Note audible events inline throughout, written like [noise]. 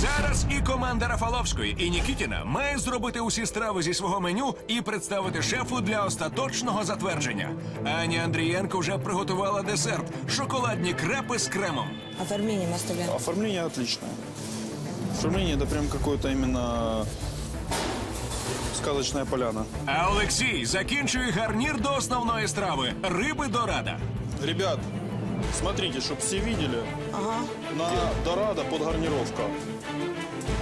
Зараз і команда Рафаловської, і Нікітіна має зробити усі страви зі свого меню і представити шефу для остаточного затвердження. Аня Андрієнко вже приготувала десерт шоколадні крепи з кремом. Оформлением оставляем. Оформление отличное. Оформление это прям какое-то именно сказочная поляна. А Олексій закінчує гарнір до основної страви риби дорада. Ребят, смотрите, чтобы все видели. На дорадо подгарнировка.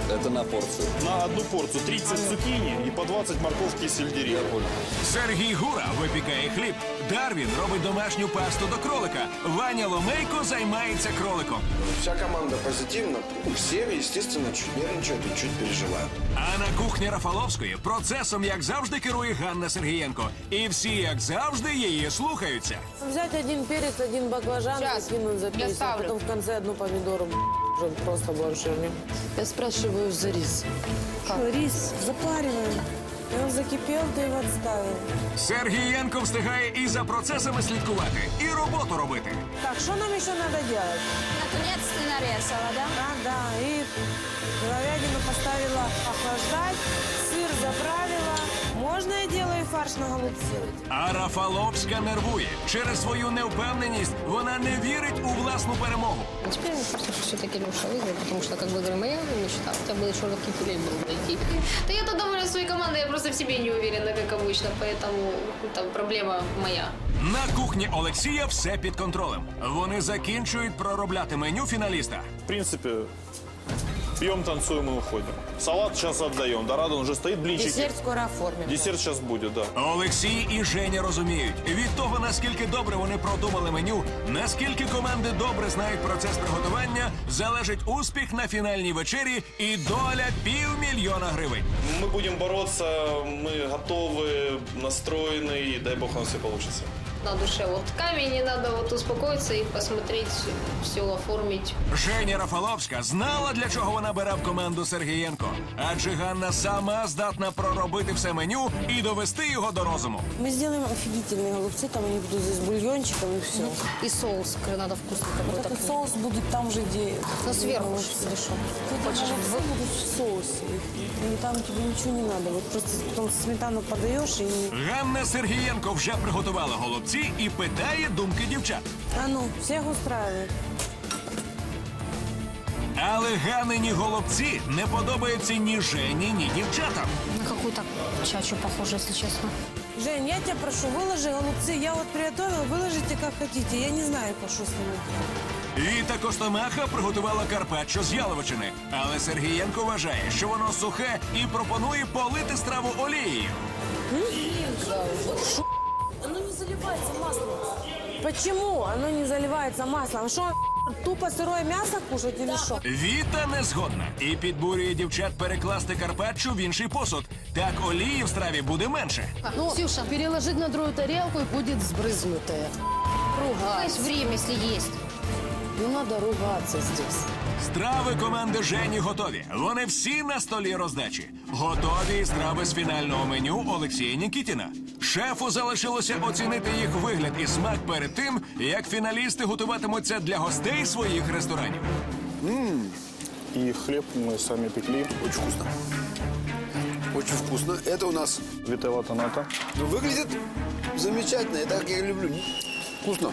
Это на порцию. На одну порцию 30 цукини и по 20 морковки и сельдерей. Сергій Гура випікає хліб. Дарвін робить домашню пасту до кролика. Ваня Ломейко займається кроликом. Вся команда позитивна. Все, естественно, чуть нервничают и чуть переживают. А на кухні Рафаловської процесом, як завжди, керує Ганна Сергієнко. І всі, як завжди, її слухаються. Взять один перец, один баклажан Сейчас. и за Я ставлю. потом в конце одну помидору уже просто бланширни. Я спрашиваю за рис. Что, рис запариваем. И он закипел, ты его отставил. Сергієнко встигає і за процесами слідкувати, і роботу робити. Так, что нам еще надо делать? Наконец ты нарезала, да? А, да, и говядину поставила охлаждать, сыр заправила. Можно я делаю фарш на голубцы? А Рафаловська нервує. Через свою невпевненість вона не вірить у власну перемогу. А Теперь мне кажется, что все-таки Леша выиграет, потому что, как бы, говорю, моя мечта, хотя бы еще на кипелей был дойти. Да я-то довольна своей командой, я просто в себе не уверена, как обычно, поэтому там проблема моя. На кухні Олексія все під контролем. Вони закінчують проробляти меню фіналіста. В принципе, пьем, танцуем и уходим. Салат сейчас отдаем. Дорадо он уже стоит, блинчики. Десерт скоро оформим. Десерт сейчас будет, да. Олексій і Женя розуміють, від того наскільки добре вони продумали меню, наскільки команди добре знають процес приготування, залежить успіх на фінальній вечері і доля півмільйона гривень. Мы будем бороться, мы готовы, настроены, и дай бог у нас все получится. На душе вот камень, не надо вот успокоиться и посмотреть, все оформить. Женя Рафаловська знала, для чого вона бере в команду Сергієнко, адже Ганна сама здатна проробити все меню і довести його до розуму. Мы сделаем офигительные голубцы, там они будут здесь с бульончиком и все. И соус к- надо вкусный Вот какой-то. этот соус будет там же, где... Ну, сверху голубцы. хорошо. Ну, Хочешь, голубцы будут в соусе. И там тебе ничего не надо. Вот просто потом сметану подаешь и... Ганна Сергієнко вже приготувала голубці і питає думки дівчат. А ну, всех устраивает. Але Ганині голубці не подобаються ні Жені, ні дівчатам. На какую-то чачу похоже, если честно. Жень, я тебя прошу, выложи голубцы. Я вот приготовила, выложите как хотите. Я не знаю, по что с ними делать. Віта Костомаха приготувала карпаччо з яловичини, але Сергієнко вважає, що воно сухе і пропонує полити страву олією. Заливается маслом. Почему оно не заливается маслом? Что, тупо сырое мясо кушать или что? Віта не згодна і підбурює дівчат перекласти карпаччо в інший посуд. Так олії в страві буде менше. Ну, Ксюша, переложить на другую тарелку и будет сбрызнутая. Есть время, если есть. Не надо ругаться здесь. Страви команди Жені готові. Вони всі на столі роздачі. Готові і страви з фінального меню Олексія Нікітіна. Шефу залишилося оцінити їх вигляд і смак перед тим, як фіналісти готуватимуться для гостей своїх ресторанів. И хлеб мы сами пекли. Очень вкусно. Очень вкусно. Это у нас Витавата ната. ну, выглядит замечательно. Это как я люблю. Вкусно.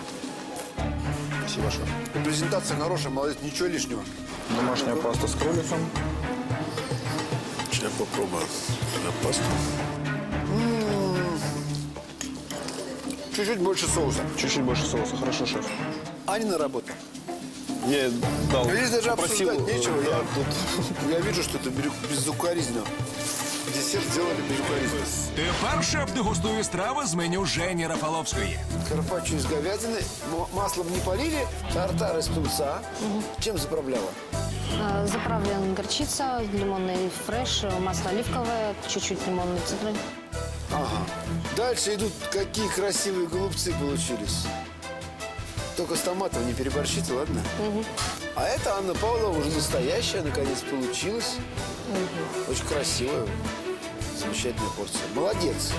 Спасибо. И презентация хорошая, молодец, ничего лишнего. Домашняя паста с кроликом. Сейчас попробую. пасту. Чуть-чуть больше соуса. Чуть-чуть больше соуса. Хорошо, шеф. Анина работа. Я дал. Здесь даже попросил, обсуждать нечего. да, Я, тут [laughs] я вижу, что это бирю- безукоризненно Десерт сделали безукоризненно. Тепер шеф дегустує страви з меню Жені Рафаловської. Карпаччо из говядины. м- Маслом не полили. Тартар из тунца. Чем заправляла? Э, Заправлен горчица, лимонный фреш, э, масло оливковое, чуть-чуть лимонный цитрон. Ага. Дальше идут какие красивые голубцы получились. Только с томатом не переборщите, ладно? А это Анна Павлова уже настоящая, наконец, получилась. Очень красивая. Замечательная порция. Молодец.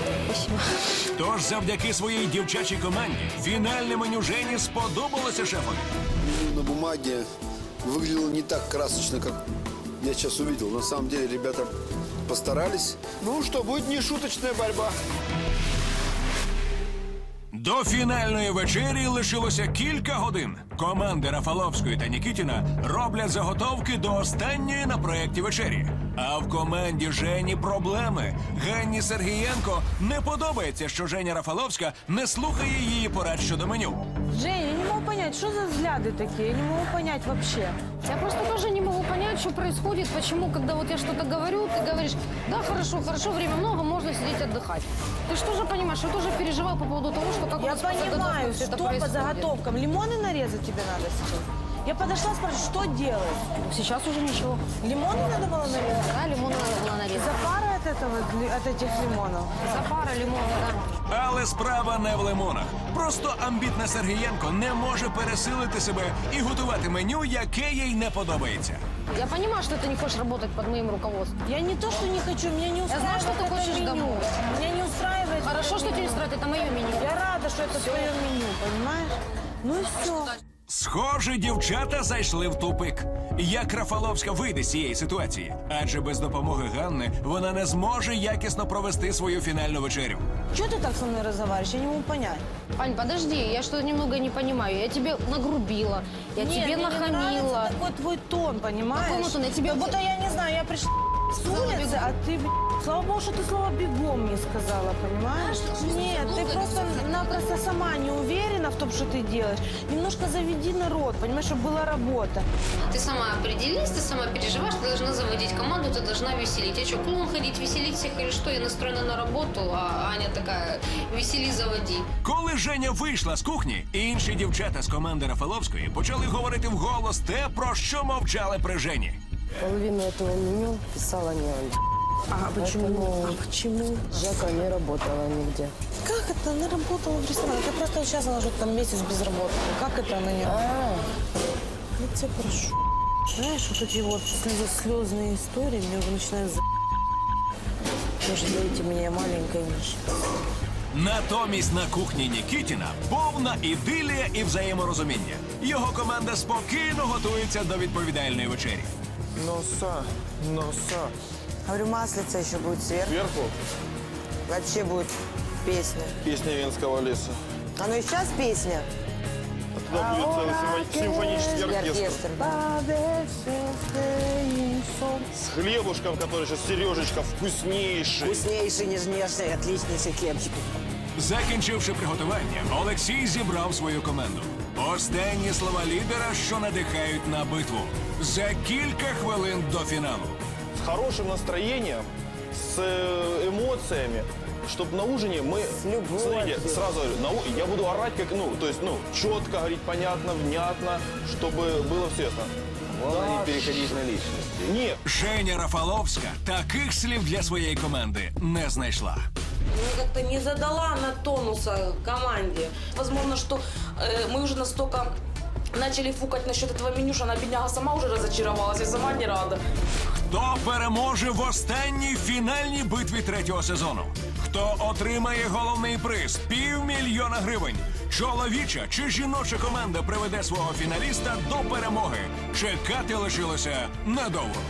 Тож завдяки своїй дівчачій команді фінальне меню Жені сподобалося шефові. Меню на бумаге выглядело не так красочно, как я сейчас увидел. На самом деле ребята постарались. Ну что, будет нешуточная борьба. До фінальної вечері лишилося кілька годин. Команди Рафаловської та Нікітіна роблять заготовки до останньої на проєкті вечері. А в команді Жені проблеми. Генні Сергієнко не подобається, що Женя Рафаловська не слухає її порад щодо меню. Жені. не могу понять, что за взгляды такие? Я не могу понять вообще. Я просто тоже не могу понять, что происходит, почему, когда вот я что-то говорю, ты говоришь, да, хорошо, хорошо, время много, можно сидеть отдыхать. Ты что же понимаешь, я тоже переживал по поводу того, что как у Я нас по понимаю, заготовкам всё что это по происходит. заготовкам. Лимоны нарезать тебе надо сейчас. Я подошла, спрашиваю, что делать? Сейчас уже ничего. Лимоны надо было нарезать? этого, от этих лимонов? За пара лимона, да. Але справа не в лимонах. Просто амбітна Сергієнко не може пересилити себе і готувати меню, яке їй не подобається. Я понимаю, что ты не хочешь работать под моим руководством. Я не то, что не хочу, меня не устраивает знаю, что ты это хочешь меню. домой. Меня не устраивает Хорошо, это что тебе меню. устроит, это мое меню. Я рада, что это твое меню, понимаешь? Ну и все. Схоже, дівчата зайшли в тупик. Як Рафаловська вийде з цієї ситуації? Адже без допомоги Ганни вона не зможе якісно провести свою фінальну вечерю. Чего ты так со мной разговариваешь? Я не могу понять. Ань, подожди, я что-то немного не понимаю. Я тебе нагрубила, я тебе мне не нахамила. нравится такой твой тон, понимаешь? Какой мой тон? Я тебе Как будто я не знаю, я пришла с улицы, а ты, б***ь, слава богу, что ты слово бегом мне сказала, понимаешь? Нет, ты просто-напросто сама не уверена в том, что ты делаешь. Немножко заведи народ, понимаешь, чтобы была работа. Ты сама определись, ты сама переживаешь, ты должна заводить команду, ты должна веселить. Я что, клоун ходить, веселить всех или что? Я настроена на работу, а Аня такая, весели, заводи. Коли Женя вийшла з кухні, інші дівчата з команди Рафаловської почали говорити вголос те, про що мовчали при Жені. Половину этого меню писала не Ольга. А почему? А почему? Жака не работала нигде. Как это? Она работала в ресторане. Ты просто сейчас она уже там месяц без работы. Как это она не А, Я тебя прошу. Знаешь, вот эти вот слез- слезные истории меня уже начинают за... Вы же даете меня маленькой Миша. Натомість на кухні Нікітіна повна ідилія і взаєморозуміння. Його команда спокійно готується до відповідальної вечері. Носа, носа. Говорю, маслица еще будет сверху. Сверху Вообще будет песня. песня Венского леса. Оно и сейчас песня. А туда будет целый симфо- симфонический оркестр. С хлебушком, который сейчас Сережечка вкуснейший. Вкуснейший, нежнейший, отличнейший хлебчик. Закінчивши приготування, Олексій зібрав свою команду. Останні слова лідера, що надихають на битву. За кілька хвилин до фіналу. С хорошим настроением, с э, эмоциями, чтобы на ужине мы... Смотрите, сразу говорю, на у- я буду орать как, ну, то есть, ну, четко говорить, понятно, внятно, чтобы было все ясно. Главное не переходить на личности. Нет, Женя Рафаловська таких слів для своєї команди не знайшла. Я как-то не задала на тонуса команде. Возможно, что э, мы уже настолько начали фукать насчет этого меню, что она, бедняга, сама уже разочаровалась и сама не рада. Хто переможе в останній фінальній битві третього сезону? Хто отримає головний приз півмільйона гривень? Чоловіча чи жіноча команда приведе свого фіналіста до перемоги? Чекати лишилося недовго.